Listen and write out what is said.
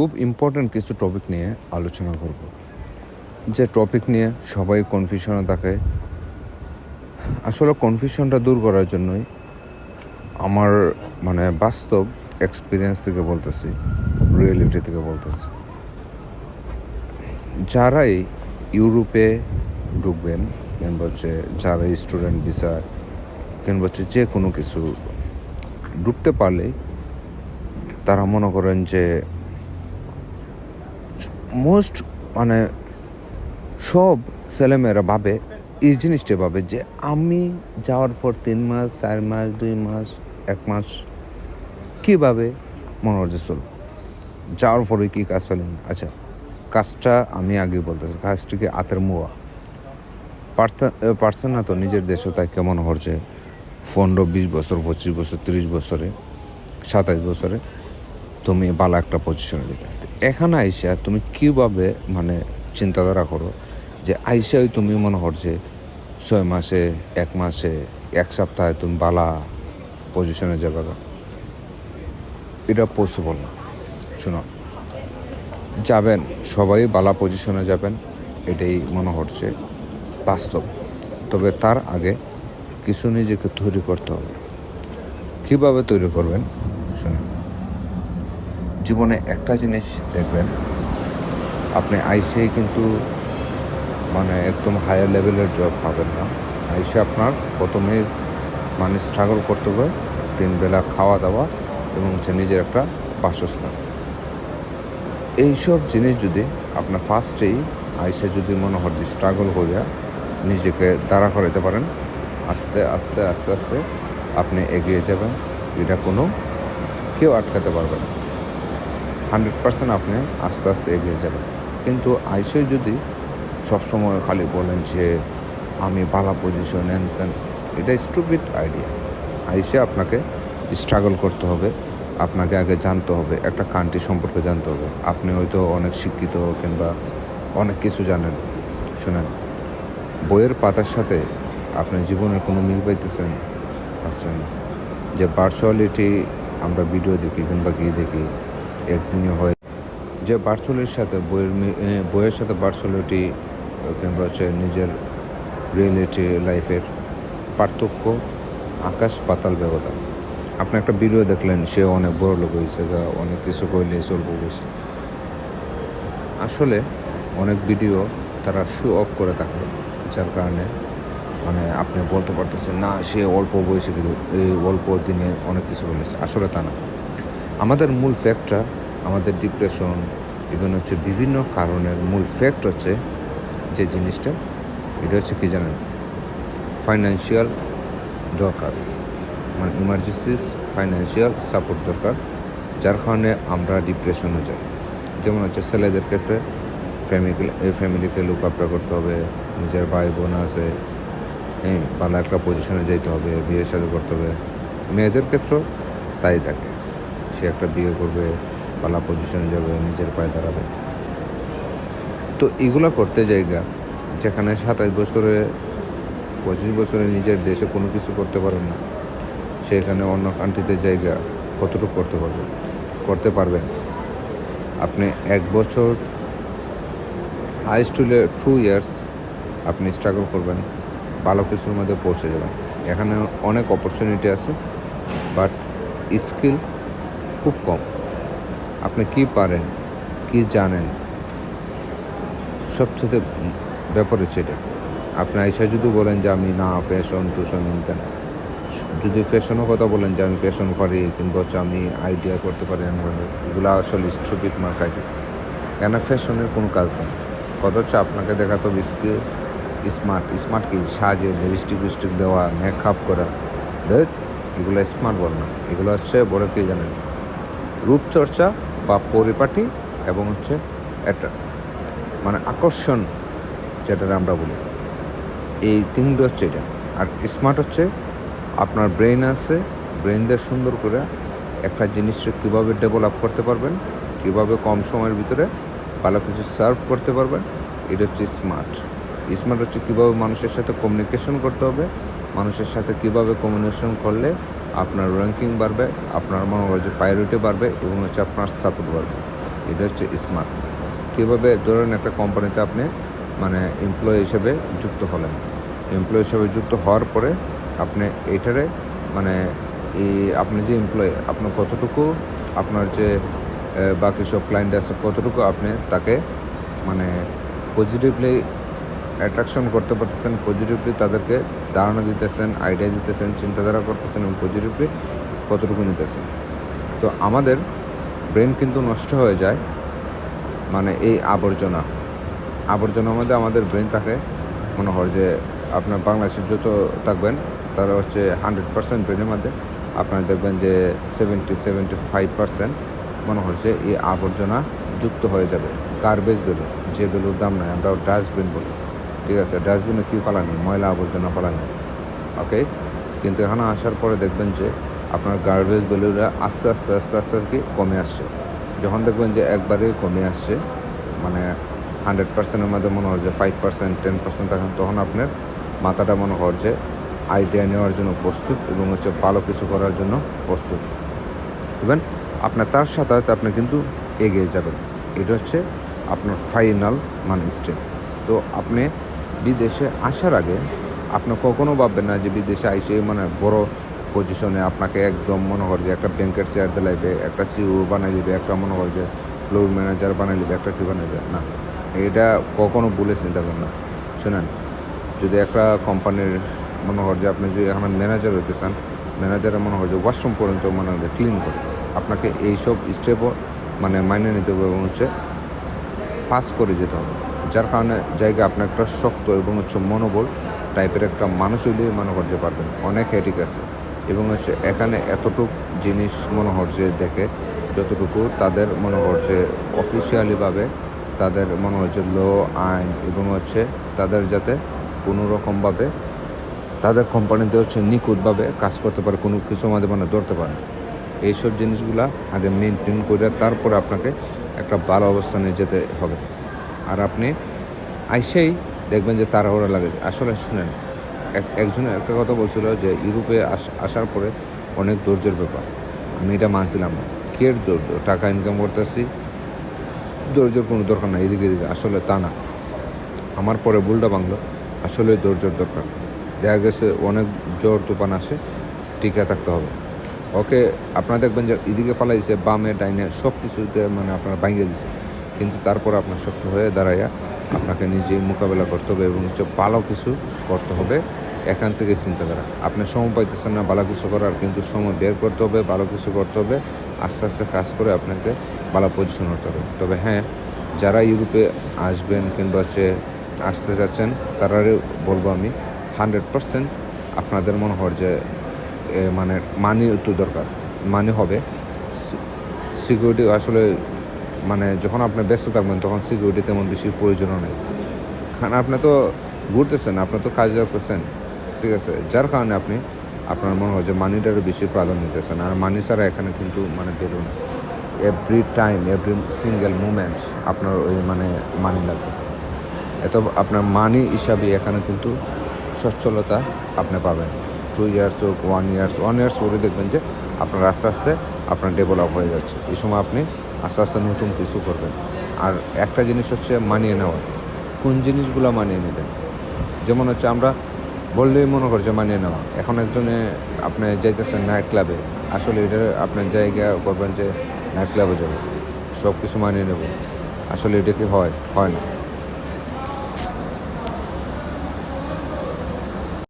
খুব ইম্পর্ট্যান্ট কিছু টপিক নিয়ে আলোচনা করব। যে টপিক নিয়ে সবাই কনফিউশনে থাকে। আসলে কনফিউশনটা দূর করার জন্যই আমার মানে বাস্তব এক্সপিরিয়েন্স থেকে বলতেছি রিয়েলিটি থেকে বলতেছি। যারাই ইউরোপে ঢুকবেন, কিংবা হচ্ছে যারা স্টুডেন্ট ভিসা কিংবা হচ্ছে যে কোনো কিছু ঢুকতে পারলে তারা মনে করেন যে মোস্ট মানে সব ছেলেমেয়েরা ভাবে এই জিনিসটা ভাবে যে আমি যাওয়ার পর তিন মাস, চার মাস, দুই মাস, এক মাস কীভাবে মনোরঞ্জন চলব? যাওয়ার পরে কী কাজ ফেলেন আচ্ছা কাজটা আমি আগে বলতেছি কাজটিকে আতের মোয়া? পারছেন না তো নিজের দেশে তাই কেমন হচ্ছে? পনেরো, বিশ বছর, পঁচিশ বছর, তিরিশ বছরে, সাতাশ বছরে তুমি ভালো একটা পজিশনে যেতে। এখানে আইসা তুমি কীভাবে মানে চিন্তাধারা করো যে আইসাই তুমি মনে হচ্ছে ছয় মাসে, এক মাসে, এক সপ্তাহে তুমি বালা পজিশনে যাবে। এটা পসিবল না। শোনো, যাবেন, সবাই বালা পজিশনে যাবেন, এটাই মনে হচ্ছে বাস্তব। তবে তার আগে কিছু নিজেকে তৈরি করতে হবে। কীভাবে তৈরি করবেন? শুনুন। জীবনে একটা জিনিস দেখবেন, আপনি আইসেই কিন্তু মানে একদম হায়ার লেভেলের জব পাবেন না। আইসে আপনার প্রথমে মানে স্ট্রাগল করতে হবে তিন বেলা খাওয়া দাওয়া এবং হচ্ছে নিজের একটা বাসস্থান। এইসব জিনিস যদি আপনার ফার্স্টেই আইসে যদি মনে হয় যে স্ট্রাগল করিয়া নিজেকে দাঁড়া করাতে পারেন, আস্তে আস্তে আস্তে আস্তে আপনি এগিয়ে যাবেন, এটা কোনো কেউ আটকাতে পারবে না। হান্ড্রেড পার্সেন্ট আপনি আস্তে আস্তে এগিয়ে যাবেন। কিন্তু আইসে যদি সবসময় খালি বলেন যে, আমি বালা পজিশন এন তেন এটা স্টুপিড আইডিয়া আইসে আপনাকে স্ট্রাগল করতে হবে, আপনাকে আগে জানতে হবে, একটা কান্ট্রি সম্পর্কে জানতে হবে। আপনি হয়তো অনেক শিক্ষিত কিংবা অনেক কিছু জানেন। শোনেন, বইয়ের পাতার সাথে আপনি জীবনের কোনো মিল পাইতেছেন? পাচ্ছেন যে ভার্চুয়ালিটি আমরা ভিডিও দেখি কিংবা গিয়ে দেখি একদিনে হয়। যে ভার্চুয়ালির সাথে বইয়ের বইয়ের সাথে কিংবা হচ্ছে, নিজের রিয়েলিটি লাইফের পার্থক্য, আকাশ পাতাল ব্যবধান। আপনি একটা ভিডিও দেখলেন, সে অনেক বড় লোক হয়েছে, গা, অনেক কিছু কইলে চলবো বেশি। আসলে অনেক ভিডিও তারা শো অফ করে থাকে, যার কারণে মানে আপনি বলতে পারতেছেন, না, সে অল্প বয়সে কিন্তু, এই অল্প দিনে অনেক কিছু বলেছে আসলে তা না। আমাদের মূল ফ্যাক্টটা আমাদের ডিপ্রেশন ইভেন হচ্ছে বিভিন্ন কারণের মূল ফ্যাক্ট হচ্ছে যে জিনিসটা, এটা হচ্ছে কি জানেন? ফাইন্যান্সিয়াল দরকার। মানে ইমার্জেন্সিস ফাইন্যান্সিয়াল সাপোর্ট দরকার, যার কারণে আমরা ডিপ্রেশনে যাই। যেমন হচ্ছে ছেলেদের ক্ষেত্রে ফ্যামিলি ফ্যামিলিকে লুক আপটা করতে হবে, নিজের ভাই বোন আছে হ্যাঁ ভালো একটা পজিশনে যেতে হবে, বিয়ের সাথে করতে হবে। মেয়েদের ক্ষেত্রেও তাই থাকে। সে একটা বিয়ে করবে ভালো পজিশনে যাবে, নিজের পায়ে দাঁড়াবে। তো এগুলো করতে জায়গা যেখানে সাতাশ বছরে, পঁচিশ বছরে নিজের দেশে কোনো কিছু করতে পারেন না, সেখানে অন্য কান্ট্রিতে জায়গা কতটুকু করতে পারবেন করতে পারবেন। আপনি এক বছর হাইস্ট হলে টু ইয়ার্স আপনি স্ট্রাগল করবেন, ভালো কিছুর মধ্যে পৌঁছে যাবেন। এখানে অনেক অপরচুনিটি আছে বাট স্কিল খুব কম। আপনি কি পারেন, কি জানেন? সবচেয়ে ব্যাপার হচ্ছে এটা। আপনি আইসা যদি বলেন যে আমি না ফ্যাশন টুশন ইনতেন যদি ফ্যাশনের কথা বলেন যে আমি ফ্যাশন পারি কিংবা হচ্ছে আমি আইডিয়া করতে পারি এগুলো আসলে স্টুপিড মার্ক আইডিয়া কেন ফ্যাশনের কোনো কাজ নেই? কথা হচ্ছে আপনাকে দেখাতে হবে স্কিল স্মার্ট স্মার্ট কি? সাজে লিপস্টিক ফিস্টিক দেওয়া মেকআপ করা। দেখ এগুলো স্মার্ট বল না। এগুলো হচ্ছে বড় কে জানেন? রূপচর্চা বা পরিপাটি এবং হচ্ছে একটা মানে আকর্ষণ যেটা আমরা বলি। এই তিনটে হচ্ছে এটা। আর স্মার্ট হচ্ছে আপনার ব্রেন আছে ব্রেন দিয়ে সুন্দর করে একটা জিনিসকে কীভাবে ডেভেলপ করতে পারবেন, কীভাবে কম সময়ের ভিতরে ভালো কিছু সার্ভ করতে পারবেন, এটা হচ্ছে স্মার্ট স্মার্ট হচ্ছে কীভাবে মানুষের সাথে কমিউনিকেশন করতে হবে, মানুষের সাথে কীভাবে কমিউনিকেশন করলে আপনার র্যাঙ্কিং বাড়বে, আপনার মনে হয় যে প্রায়োরিটি বাড়বে এবং হচ্ছে আপনার সাপোর্ট বাড়বে। এটা হচ্ছে স্মার্ট কীভাবে ধরেন একটা কোম্পানিতে আপনি মানে এমপ্লয়ি হিসেবে যুক্ত হলেন। এমপ্লয়ি হিসেবে যুক্ত হওয়ার পরে আপনি এটারে মানে এই আপনি যে এমপ্লয়ি আপনার কতটুকু আপনার যে বাকি সব ক্লায়েন্ট আছে কতটুকু আপনি তাকে মানে পজিটিভলি অ্যাট্রাকশন করতে পারতেছেন পজিটিভলি তাদেরকে ধারণা দিতেছেন আইডিয়া দিতেছেন, চিন্তাধারা করতেছেন এবং পজিটিভলি কতটুকু নিতেছেন। তো আমাদের ব্রেন কিন্তু নষ্ট হয়ে যায় মানে এই আবর্জনা। আবর্জনার মধ্যে আমাদের ব্রেন থাকে, মনে হয় যে আপনার বাংলাদেশের যত থাকবেন, তারা হচ্ছে হান্ড্রেড পার্সেন্ট ব্রেনের মধ্যে। আপনারা দেখবেন যে সেভেন্টি সেভেন্টি ফাইভ পার্সেন্ট মনে হচ্ছে এই আবর্জনা যুক্ত হয়ে যাবে। গার্বেজ বেলুন, যে বেলুর দাম নয় আমরা ডাস্টবিন বলি। ঠিক আছে ডাস্টবিনে কী ফেলানি ময়লা আবর্জনা ফেলানি ওকে কিন্তু এখানে আসার পরে দেখবেন যে আপনার গার্বেজ বেলুনটা আস্তে আস্তে আস্তে আস্তে কি কমে আসছে। যখন দেখবেন যে একবারেই কমে আসছে মানে হান্ড্রেড পার্সেন্টের মধ্যে মনে হয় যে ফাইভ পার্সেন্ট টেন পার্সেন্ট থাকেন তখন আপনার মাথাটা মনে হয় যে আইডিয়া নেওয়ার জন্য প্রস্তুত এবং হচ্ছে ভালো কিছু করার জন্য প্রস্তুত। ইভেন আপনার তার সাথে সাথে আপনি কিন্তু এগিয়ে যাবেন। এটা হচ্ছে আপনার ফাইনাল মানে স্টেপ তো আপনি বিদেশে আসার আগে আপনি কখনো ভাববেন না যে বিদেশে আইসে মানে বড় পজিশনে আপনাকে একদম মনে হয় যে একটা ব্যাংকের চেয়ার দিলাইবে একটা সিও বানাই দিবে, একটা মনে হয় যে ফ্লোর ম্যানেজার বানাই দিবে, একটা কী বানাইবে না, এটা কখনো বলে চিন্তা করেন না। শোনেন, যদি একটা কোম্পানির মনে হয় যে আপনি যদি এখানে ম্যানেজার হইতে চান ম্যানেজারের মনে হয় যে ওয়াশরুম পর্যন্ত মনে হয় ক্লিন করে, আপনাকে এইসব স্টেপও মানে মাইনে নিতে হবে এবং হচ্ছে পাস করে যেতে হবে। যার কারণে জায়গা আপনার একটা শক্ত এবং হচ্ছে মনোবল টাইপের একটা মানুষ হইলে মনে করতে পারবেন। অনেক হেডিক আছে। এবং হচ্ছে এখানে এতটুক জিনিস মনে হচ্ছে দেখে যতটুকু তাদের মনে হচ্ছে অফিসিয়ালিভাবে তাদের মনে হচ্ছে ল আইন এবং হচ্ছে তাদের যাতে কোনো রকমভাবে তাদের কোম্পানিতে হচ্ছে নিখুঁতভাবে কাজ করতে পারে, কোনো কিছু আমাদের মানে ধরতে পারে এইসব জিনিসগুলা আগে মেনটেন করে তারপরে আপনাকে একটা ভালো অবস্থানে যেতে হবে। আর আপনি আইসেই দেখবেন যে তাড়াহুড়া লাগে। আসলে শুনেন, এক, একজনে একটা কথা বলছিল যে ইউরোপে আস- আসার পরে অনেক ধৈর্যের ব্যাপার। আমি এটা মানছিলাম না। কের ধৈর্য? টাকা ইনকাম করতেছি, ধৈর্যর কোনো দরকার নাই, এদিকে এদিকে। আসলে তা না। আমার পরে বুলটা বাংলো আসলে ধৈর্যর দরকার। দেখা গেছে অনেক জ্বর, তুফান আসে, টিকে থাকতে হবে। ওকে, আপনারা দেখবেন যে এদিকে ফালাইছে, বামে, ডাইনে সব কিছুতে মানে আপনারা ভাঙিয়ে দিছে। কিন্তু তারপর আপনার শক্ত হয়ে দাঁড়াইয়া আপনাকে নিজেই মোকাবেলা করতে হবে এবং হচ্ছে ভালো কিছু করতে হবে। এখান থেকে চিন্তাধারা আপনি সময় পাইতেছেন না, ভালো কিছু করার কিন্তু সময় বের করতে হবে, ভালো কিছু করতে হবে। আস্তে আস্তে কাজ করে আপনাকে ভালো পজিশন হতে হবে। তবে হ্যাঁ যারা ইউরোপে আসবেন কিংবা হচ্ছে আসতে যাচ্ছেন তারারে বলব আমি, হান্ড্রেড পার্সেন্ট আপনাদের মনে হয় যে মানে মানি একটু দরকার। মানি হবে সিকিউরিটি আসলে মানে যখন আপনি ব্যস্ত থাকবেন, তখন সিকিউরিটি তেমন বেশি প্রয়োজনও নেই। কারণ আপনি তো ঘুরতেছেন, আপনি তো কাজে যাচ্ছেন, ঠিক আছে? যার কারণে আপনি, আপনার মনে হয় যে মানিটারও বেশি প্রাধান্য দিতেছেন। আর মানি ছাড়া এখানে কিন্তু মানে বেরোন every time every single moment আপনার ওই মানে মানি লাগবে। এত আপনার মানি হিসাবে এখানে কিন্তু সচ্ছলতা আপনি পাবেন। টু ইয়ার্স হোক ওয়ান ইয়ার্স ওয়ান ইয়ার্স পরে দেখবেন যে আপনার আস্তে আস্তে আপনার ডেভেলপ হয়ে যাচ্ছে। এই সময় আপনি আস্তে আস্তে নতুন কিছু করবেন। আর একটা জিনিস হচ্ছে মানিয়ে নেওয়া। কোন জিনিসগুলো মানিয়ে নেবেন? যেমন হচ্ছে আমরা বললেই মনে করছে মানিয়ে নেওয়া। এখন একজনে আপনি যাইতেছেন নাইট ক্লাবে আসলে এটা আপনার জায়গা করবেন যে নাইট ক্লাবে যাব। সব কিছু মানিয়ে নেব। আসলে এটা কি হয়? হয় না।